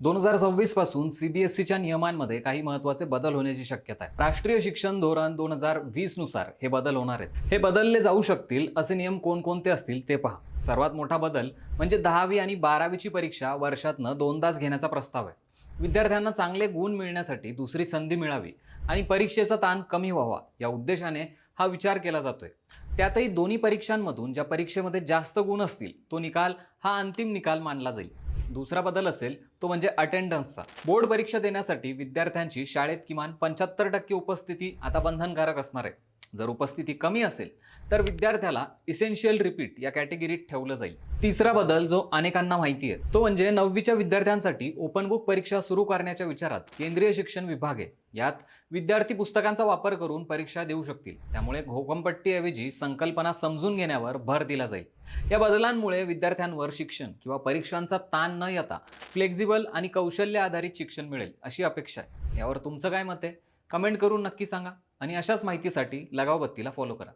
दोन हजार सव्वीसपासून सीबीएसईच्या नियमांमध्ये काही महत्त्वाचे बदल होण्याची शक्यता आहे. राष्ट्रीय शिक्षण धोरण दोन हजार वीसनुसार हे बदल होणार आहेत. हे बदलले जाऊ शकतील असे नियम कोणकोणते असतील ते पहा. सर्वात मोठा बदल म्हणजे दहावी आणि बारावीची परीक्षा वर्षातनं दोनदाच घेण्याचा प्रस्ताव आहे. विद्यार्थ्यांना चांगले गुण मिळण्यासाठी दुसरी संधी मिळावी आणि परीक्षेचा ताण कमी व्हावा या उद्देशाने हा विचार केला जातोय. त्यातही दोन्ही परीक्षांमधून ज्या परीक्षेमध्ये जास्त गुण असतील तो निकाल हा अंतिम निकाल मानला जाईल. दुसरा बदल असेल तो म्हणजे अटेंडन्सचा बोर्ड परीक्षा देण्यासाठी विद्यार्थ्यांची शाळेत किमान पंच्याहत्तर टक्के उपस्थिती आता बंधनकारक असणार आहे. जर उपस्थिती कमी असेल तर विद्यार्थ्याला इसेन्शियल रिपीट या कॅटेगरीत ठेवलं जाईल. तिसरा बदल जो अनेकांना माहिती आहे तो म्हणजे नववीच्या विद्यार्थ्यांसाठी ओपन बुक परीक्षा सुरू करण्याच्या विचारात केंद्रीय शिक्षण विभाग आहे. यात विद्यार्थी पुस्तकांचा वापर करून परीक्षा देऊ शकतील. त्यामुळे घोकमपट्टीऐवजी संकल्पना समजून घेण्यावर भर दिला जाईल. या बदलांमुळे विद्यार्थ्यांवर शिक्षण किंवा परीक्षांचा ताण न येता फ्लेक्झिबल आणि कौशल्य आधारित शिक्षण मिळेल अशी अपेक्षा आहे. यावर तुमचं काय मत आहे? कमेंट करून नक्की सांगा आणि अशाच माहितीसाठी लगावबत्तीला फॉलो करा.